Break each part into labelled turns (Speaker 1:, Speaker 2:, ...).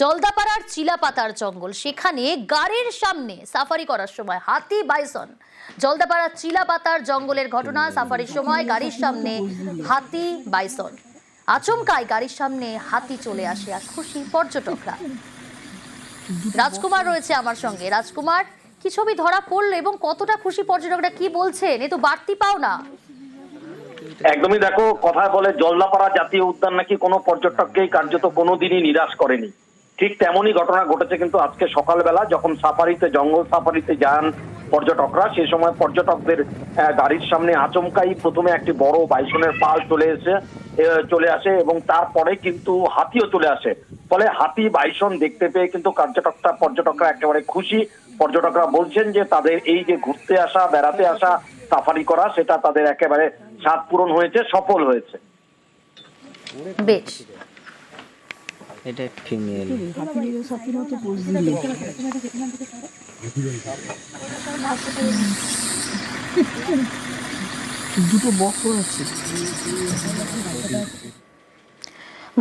Speaker 1: জলদাপাড়ার চিলাপাতার জঙ্গল। সেখানে গাড়ির সামনে সাফারি করার সময় হাতি বাইসন। জলদাপাড়ার চিলাপাতার জঙ্গলের ঘটনা, সাফারির সময় গাড়ির সামনে হাতি বাইসন। আচমকায় গাড়ির সামনে হাতি চলে আসে আর খুশি পর্যটকরা। রাজকুমার রয়েছে আমার সঙ্গে। রাজকুমার, কি ছবি ধরা পড়ল এবং কতটা খুশি পর্যটকরা কি বলছেন? এ তো বাড়তি পাও না
Speaker 2: একদমই দেখো, কথা বলে জলদাপাড়া জাতীয় উদ্যান নাকি কোনো পর্যটককেই কার্যত কোনোদিনই নিরাশ করেনি। ঠিক তেমনই ঘটনা ঘটেছে কিন্তু আজকে সকালবেলা যখন সাফারিতে, জঙ্গল সাফারিতে যান পর্যটকরা সেই সময় পর্যটকদের গাড়ির সামনে আচমকাই প্রথমে একটি বড় বাইসনের পাল চলে এসে চলে আসে এবং তারপরে কিন্তু হাতিও চলে আসে। ফলে হাতি বাইসন দেখতে পেয়ে কিন্তু পর্যটকটা পর্যটকরা একেবারে খুশি। পর্যটকরা বলছেন যে তাদের এই যে ঘুরতে আসা, বেড়াতে আসা, সাফারি করা, সেটা তাদের একেবারে স্বাদ পূরণ হয়েছে, সফল হয়েছে।
Speaker 1: বেশ।
Speaker 3: এটা ফিমেল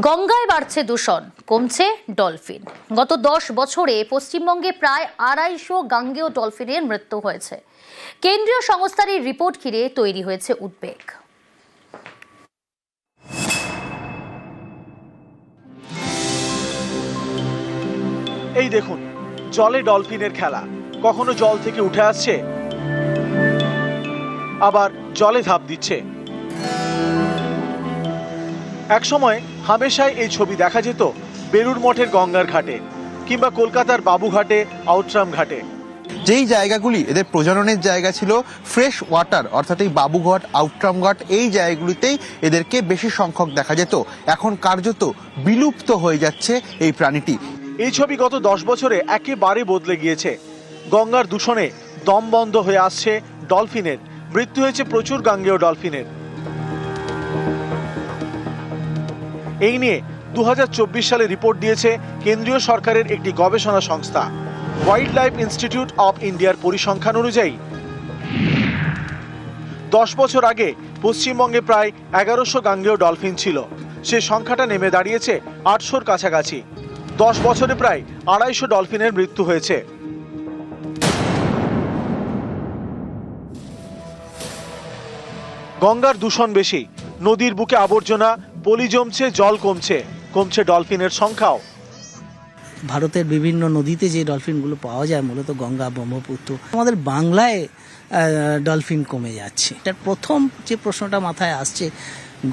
Speaker 1: গঙ্গায় বাড়ছে দূষণ, কমছে ডলফিন। গত দশ বছরে পশ্চিমবঙ্গে প্রায় আড়াইশো গাঙ্গেয় ডলফিনের মৃত্যু হয়েছে। কেন্দ্রীয় সংস্থার এই রিপোর্ট ঘিরে তৈরি হয়েছে উদ্বেগ।
Speaker 4: এই দেখুন, জলে ডলফিনের খেলা। কখনো জল থেকে উঠে আসছে, আবার জলে ধাপ দিচ্ছে। একসময় হামেশাই এই ছবি দেখা যেত বেলুর মঠের গঙ্গার ঘাটে, কিংবা কলকাতার বাবুঘাটে, আউটরাম ঘাটে।
Speaker 5: যেই জায়গাগুলি এদের প্রজননের জায়গা ছিল ফ্রেশ ওয়াটার, অর্থাৎ এই বাবুঘাট আউটরামঘাট এই জায়গাগুলিতেই এদেরকে বেশি সংখ্যক দেখা যেত। এখন কার্যত বিলুপ্ত হয়ে যাচ্ছে এই প্রাণীটি।
Speaker 4: এই ছবি গত দশ বছরে একেবারে বদলে গিয়েছে। গঙ্গার দূষণে দম বন্ধ হয়ে আসছে ডলফিনের। মৃত্যু হয়েছে প্রচুর গাঙ্গেয় ডলফিনের। এই নিয়ে দু হাজার চব্বিশ সালে রিপোর্ট দিয়েছে কেন্দ্রীয় সরকারের একটি গবেষণা সংস্থা। ওয়াইল্ড লাইফ ইনস্টিটিউট অফ ইন্ডিয়ার পরিসংখ্যান অনুযায়ী, দশ বছর আগে পশ্চিমবঙ্গে প্রায় এগারোশো গাঙ্গেয় ডলফিন ছিল। সে সংখ্যাটা নেমে দাঁড়িয়েছে আটশোর কাছাকাছি। দশ বছরে প্রায় আড়াইশো ডলফিনের মৃত্যু হয়েছে। গঙ্গার দূষণ বেশি, নদীর বুকে আবর্জনা, পলি জমছে, জল কমছে কমছে ডলফিনের সংখ্যাও।
Speaker 6: ভারতের বিভিন্ন নদীতে যে ডলফিনগুলো পাওয়া যায়, মূলত গঙ্গা, ব্রহ্মপুত্র, আমাদের বাংলায় ডলফিন কমে যাচ্ছে। এটার প্রথম যে প্রশ্নটা মাথায় আসছে,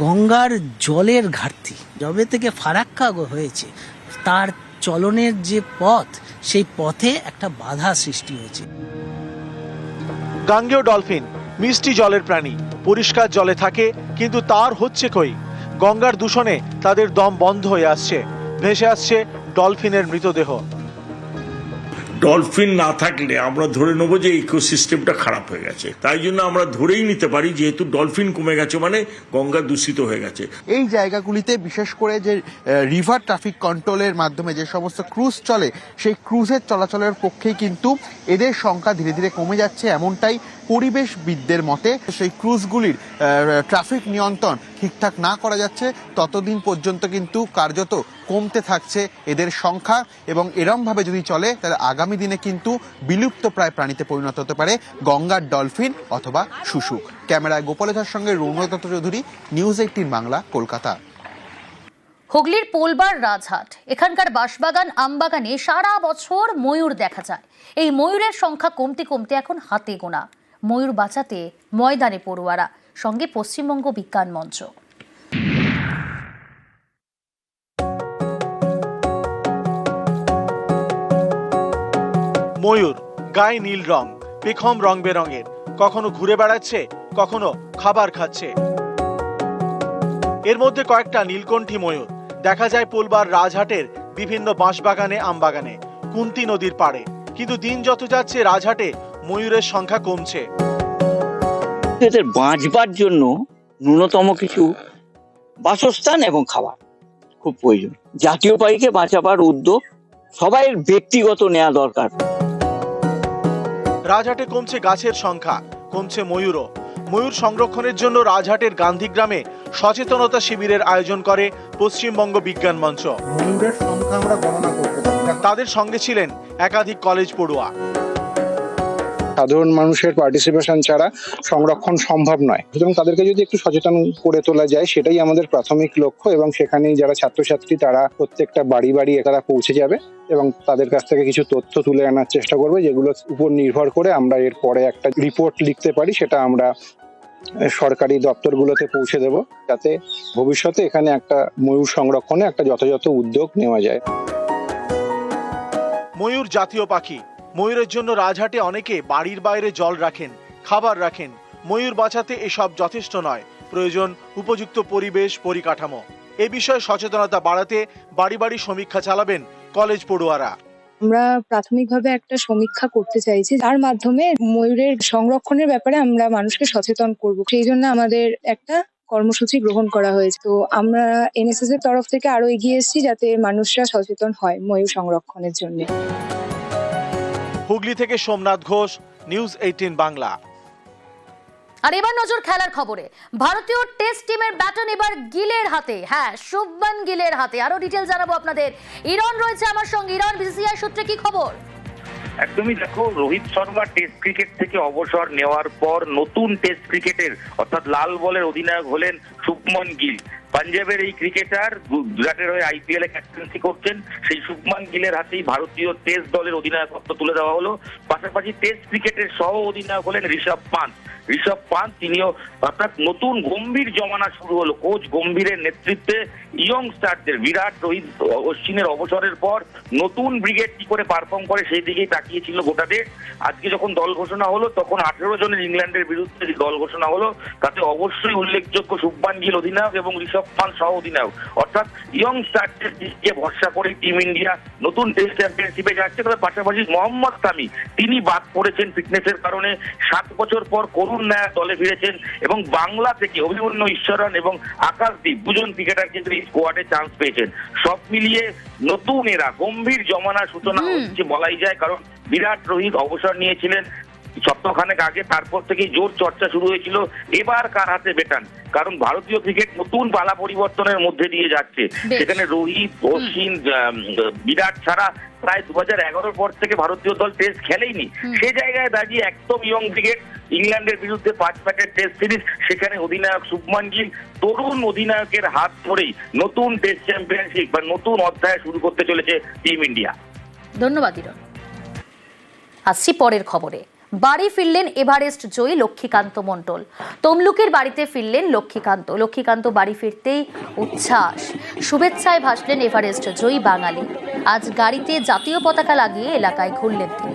Speaker 6: গঙ্গার জলের ঘাটতি যবে থেকে ফারাক্কা হয়েছে তার চলনের যে পথ, সেই পথে একটা বাধা সৃষ্টি হয়েছে।
Speaker 4: গাঙ্গেয় ডলফিন, মিষ্টি জলের প্রাণী, পরিষ্কার জলে থাকে, কিন্তু তার হচ্ছে কই? গঙ্গার দূষণে তাদের দম বন্ধ হয়ে আসছে, ভেসে আসছে ডলফিনের মৃতদেহ।
Speaker 7: ডলফিন না থাকলে আমরা ধরে নেব যে ইকোসিস্টেমটা খারাপ হয়ে গেছে। তাই জন্য আমরা ধরেই নিতে পারি, যেহেতু ডলফিন কমে গেছে মানে গঙ্গা দূষিত হয়ে গেছে।
Speaker 5: এই জায়গাগুলিতে বিশেষ করে যে রিভার ট্রাফিক কন্ট্রোলের মাধ্যমে যে সমস্ত ক্রুজ চলে, সেই ক্রুজের চলাচলের পক্ষেই কিন্তু এদের সংখ্যা ধীরে ধীরে কমে যাচ্ছে, এমনটাই পরিবেশবিদদের মতে সেই ক্রুজগুলির ট্রাফিক নিয়ন্ত্রণ ঠিকঠাক না করা যাচ্ছে, ততদিন পর্যন্ত কিন্তু কার্যত কমতে থাকছে এদের সংখ্যা এবং এরমভাবে যদি চলে, তাহলে আগামী দিনে কিন্তু বিলুপ্ত প্রায় প্রাণীতে পরিণত হতে পারে গঙ্গার ডলফিন অথবা শুশুক। ক্যামেরায় গোপালধার সঙ্গে রৌনদত্ত চৌধুরী, নিউজ এইটিন বাংলা, কলকাতা।
Speaker 1: হুগলির পোলবার রাজহাট। এখানকার বাঁশবাগান, আমবাগানে সারা বছর ময়ূর দেখা যায়। এই ময়ূরের সংখ্যা কমতে কমতে এখন হাতে গোনা। ময়ূর বাঁচাতে ময়দানে পড়ুয়ারা। সঙ্গে পশ্চিমবঙ্গ বিজ্ঞান মঞ্চ।
Speaker 4: ময়ূর, গায়ে নীল রং, পেখম রং বেরঙের। কখনো ঘুরে বেড়াচ্ছে, কখনো খাবার খাচ্ছে। এর মধ্যে কয়েকটা নীলকণ্ঠী ময়ূর। দেখা যায় পোলবার রাজহাটের বিভিন্ন বাঁশবাগানে, আমবাগানে। কুন্তি নদীর পাড়ে। কিন্তু দিন যত যাচ্ছে, রাজহাটে ময়ূরের সংখ্যা কমছে।
Speaker 8: এদের বাঁচবার জন্য ন্যূনতম কিছু বাসস্থান এবং খাবার খুব প্রয়োজন। জাতীয় পাখিকে বাঁচাবার উদ্যোগ সবাই ব্যক্তিগত নেওয়া দরকার।
Speaker 4: রাজহাটে কমছে গাছের সংখ্যা কমছে ময়ূরও। ময়ূর সংরক্ষণের জন্য রাজহাটের গান্ধীগ্রামে সচেতনতা শিবিরের আয়োজন করে পশ্চিমবঙ্গ বিজ্ঞান মঞ্চ।
Speaker 9: ময়ূরের সংখ্যা আমরা গণনা করতে পারি। দেখো,
Speaker 4: তাদের সঙ্গে ছিলেন একাধিক কলেজ পড়ুয়া।
Speaker 10: সাধারণ মানুষের পার্টিসিপেশন ছাড়া সংরক্ষণ সম্ভব নয়। সুতরাং তাদেরকে যদি একটু সচেতন করে তোলা যায়, সেটাই আমাদের প্রাথমিক লক্ষ্য এবং সেখানেই যারা ছাত্রছাত্রী, তারা প্রত্যেকটা বাড়ি বাড়ি তারা পৌঁছে যাবে এবং তাদের কাছ থেকে কিছু তথ্য তুলে আনার চেষ্টা করবে যেগুলোর উপর নির্ভর করে আমরা এর পরে একটা রিপোর্ট লিখতে পারি, সেটা আমরা সরকারি দপ্তরগুলোতে পৌঁছে দেব, যাতে ভবিষ্যতে এখানে একটা ময়ূর সংরক্ষণে একটা যথাযথ উদ্যোগ নেওয়া যায়।
Speaker 4: ময়ূর জাতীয় পাখি। ময়ূরের জন্য রাজহাটে অনেকে বাড়ির বাইরে জল রাখেন, খাবার রাখেন। ময়ূর বাঁচাতে এসব যথেষ্ট নয়। প্রয়োজন উপযুক্ত পরিবেশ, পরিকাঠামো। এ বিষয়ে সচেতনতা বাড়াতে বাড়ি বাড়ি সমীক্ষা চালাবেন কলেজ পড়ুয়ারা।
Speaker 11: আমরা প্রাথমিকভাবে একটা সমীক্ষা করতে চাইছি। যার মাধ্যমে ময়ূরের সংরক্ষণের ব্যাপারে আমরা মানুষকে সচেতন করব। সেই জন্য আমাদের একটা কর্মসূচি গ্রহণ করা হয়েছে। তো আমরা এনএসএস এর তরফ থেকে আরও এগিয়ে এসেছি যাতে মানুষরা সচেতন হয় ময়ূর সংরক্ষণের জন্য।
Speaker 4: হুগলি থেকে সোমনাথ ঘোষ নিউজ এইটিন বাংলা।
Speaker 1: আর এবার নজর খেলার খবরে। ভারতীয় টেস্ট টিমের ব্যাটন এবার গিলের হাতে। হ্যাঁ শুভমান গিলের হাতে। আরও ডিটেল জানাব আপনাদের। ইরন রয়েছে আমার সঙ্গে। ইরন বিসিসিআই সূত্রে কি খবর?
Speaker 2: একদমই দেখো রোহিত শর্মা টেস্ট ক্রিকেট থেকে অবসর নেওয়ার পর নতুন টেস্ট ক্রিকেটের অর্থাৎ লাল বলের অধিনায়ক হলেন শুভমন গিল। পাঞ্জাবের এই ক্রিকেটার গুজরাটের হয়ে আইপিএল এ ক্যাপ্টেন্সি করছেন? সেই শুভমান গিলের হাতেই ভারতীয় টেস্ট দলের অধিনায়কত্ব তুলে দেওয়া হলো। পাশাপাশি টেস্ট ক্রিকেটের সহ অধিনায়ক হলেন ঋষভ পান্ত। ঋষভ পান্ত তিনিও অর্থাৎ নতুন গম্ভীর জমানা শুরু হলো। কোচ গম্ভীরের নেতৃত্বে ইয়ং স্টারদের বিরাট রোহিত অশ্বিনের অবসরের পর নতুন ব্রিগেড কি করে পারফর্ম করে সেই দিকেই তাকিয়েছিল গোটা দেশ। আজকে যখন দল ঘোষণা হলো, তখন আঠেরো জনের ইংল্যান্ডের বিরুদ্ধে দল ঘোষণা হলো, তাতে অবশ্যই উল্লেখযোগ্য শুভমান গিল অধিনায়ক এবং ঋষভ পান্ত সহ অধিনায়ক। অর্থাৎ ইয়ং স্টারদের দিকে ভরসা করে টিম ইন্ডিয়া নতুন টেস্ট চ্যাম্পিয়নশিপে যাচ্ছে। তবে পাশাপাশি মোহাম্মদ সামি তিনি বাদ পড়েছেন ফিটনেসের কারণে। সাত বছর পর করুণ নায়ার দলে ফিরেছেন এবং বাংলা থেকে অভিমন্যু ঈশ্বরন এবং আকাশদীপ দুজন ক্রিকেটার কিন্তু এই স্কোয়াডে চান্স পেয়েছেন। সব মিলিয়ে নতুন এরা গম্ভীর জমানার সূচনা হচ্ছে বলাই যায় কারণ বিরাট রোহিত অবসর নিয়েছিলেন। সপ্তাহখানেক আগে তারপর থেকেই জোর চর্চা শুরু হয়েছিল। এবার কার হাতে বেটান? কারণ ভারতীয় ক্রিকেট নতুন পালা পরিবর্তনের মধ্যে দিয়ে যাচ্ছে। সেখানে রোহিত অশ্বিন বিরাট ছাড়া প্রায় দু হাজার এগারোর পর থেকে ভারতীয় দল টেস্ট খেলেইনি। সে জায়গায় দাঁড়িয়ে একদম ইয়ং ক্রিকেট ইংল্যান্ডের বিরুদ্ধে পাঁচ ম্যাচের টেস্ট সিরিজ সেখানে অধিনায়ক শুভমান গিল তরুণ অধিনায়কের হাত ধরেই নতুন টেস্ট চ্যাম্পিয়নশিপ বা নতুন অধ্যায় শুরু করতে চলেছে টিম ইন্ডিয়া।
Speaker 1: ধন্যবাদ আসছি পরের খবরে। বাড়ি ফিরলেন এভারেস্ট জয়ী লক্ষ্মীকান্ত মণ্ডল। তমলুকের বাড়িতে ফিরলেন লক্ষ্মীকান্ত। লক্ষ্মীকান্ত বাড়ি ফিরতেই উচ্ছ্বাস। শুভেচ্ছায় ভাসলেন এভারেস্ট জয়ী বাঙালি। আজ গাড়িতে জাতীয় পতাকা লাগিয়ে এলাকায় ঘুরলেন তিনি।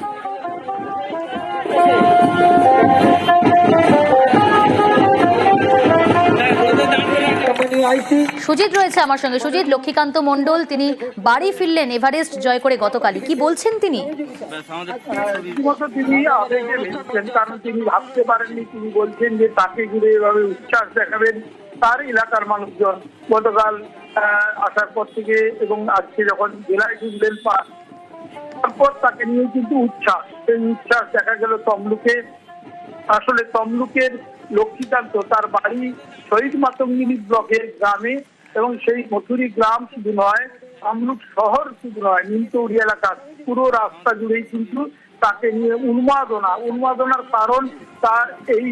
Speaker 1: সুজিত রয়েছে আমার সঙ্গে। সুজিত লক্ষ্মীকান্ত মণ্ডল তিনি বাড়ি ফিরলেন এভারেস্ট জয় করে গতকালই। কি বলছেন তিনি?
Speaker 12: তিনি আবেগে ভেসেছেন কারণ তিনি ভাবতে পারেননি তিনি বলছেন যে তাকে ঘিরে এভাবে উচ্ছ্বাস দেখাবেন তার এলাকার মানুষজন। গতকাল আহ, আসার পর থেকে এবং আজকে যখন জেলায় ঢুকলেন তারপর তাকে নিয়ে কিন্তু উচ্ছ্বাস। সেই উচ্ছ্বাস দেখা গেল তমলুকে। আসলে তমলুকের লক্ষ্মীকান্ত তার বাড়ি শহীদ মাতঙ্গিনী ব্লকের গ্রামে এবং সেই মথুরি গ্রাম শুধু নয়, তমলুক শহর শুধু নয় নিমতৌড়ি এলাকার পুরো রাস্তা জুড়েই কিন্তু তাকে নিয়ে উন্মাদনা, উন্মাদনার কারণ তার এই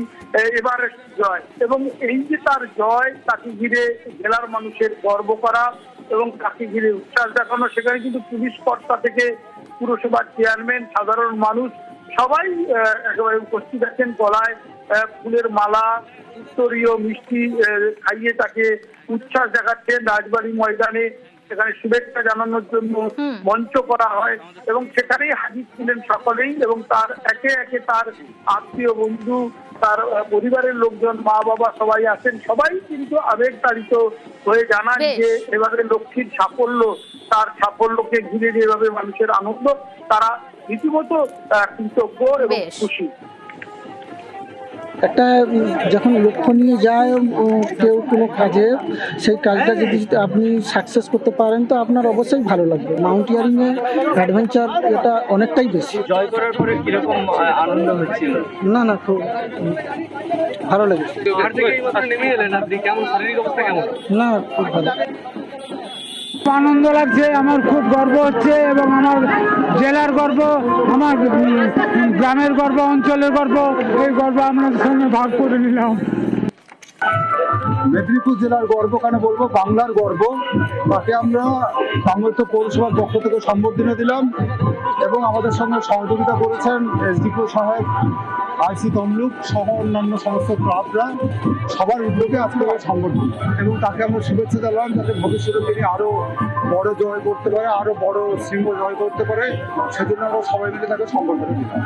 Speaker 12: এবারে জয়। এবং এই যে তার জয়, তাকে ঘিরে জেলার মানুষের গর্ব করা এবং তাকে ঘিরে উচ্ছ্বাস দেখানো, সেখানে কিন্তু পুলিশ কর্তা থেকে পুরসভার চেয়ারম্যান সাধারণ মানুষ সবাই একেবারে উপস্থিত আছেন গলায় ফুলের মালা উত্তরীয় মিষ্টি খাইয়ে তাকে উচ্ছ্বাস দেখাচ্ছেন রাজবাড়ী ময়দানে। সেখানে শুভেচ্ছা জানানোর জন্য মঞ্চ করা হয় এবং সেখানেই হাজির ছিলেন সকলেই এবং তার একে একে তার আত্মীয় বন্ধু তার পরিবারের লোকজন মা বাবা সবাই আছেন। সবাই কিন্তু আবেগতাড়িত হয়ে জানান যে এবারে লক্ষ্মীর সাফল্য তার সাফল্যকে ঘিরে যেভাবে মানুষের আনন্দ তারা রীতিমতো কৃতজ্ঞ এবং খুশি।
Speaker 9: একটা যখন লক্ষ্য নিয়ে যায় কেউ কোনো কাজে সেই কাজটা যদি আপনি সাকসেস করতে পারেন তো আপনার অবশ্যই ভালো লাগবে। মাউন্টিয়ারিং এ অ্যাডভেঞ্চার এটা অনেকটাই বেশি।
Speaker 3: জয় করার পরে কীরকম আনন্দ হচ্ছিল?
Speaker 9: না না খুব ভালো লেগেছে।
Speaker 3: নেমে এলেন আপনি? কেমন? শারীরিক অবস্থা কেমন?
Speaker 9: না খুব ভালো।
Speaker 13: আনন্দ লাগছে, আমার খুব গর্ব হচ্ছে এবং আমার জেলার গর্ব, আমার গ্রামের গর্ব, অঞ্চলের গর্ব, এই গর্ব আপনাদের সঙ্গে ভাগ করে নিলাম।
Speaker 9: মেদিনীপুর জেলার গর্ব কেন বলব? বাংলার গর্ব, তাকে আমরা বাংলাদেশ পৌরসভার পক্ষ থেকে সম্বর্ধনা দিলাম এবং আমাদের সঙ্গে সহযোগিতা করেছেন এস এসডিপিও সাহেব আইসি তমলুক সহ অন্যান্য সমস্ত ক্লাবরা সবার উদ্যোগে আজকে সম্বর্ধনা এবং তাকে আমরা শুভেচ্ছা জানালাম, যাতে ভবিষ্যতে তিনি আরও বড় জয় করতে পারে, আরও বড় শৃঙ্গ জয় করতে পারে। সেজন্য আমরা সবাই মিলে তাকে সংগঠন দিলাম।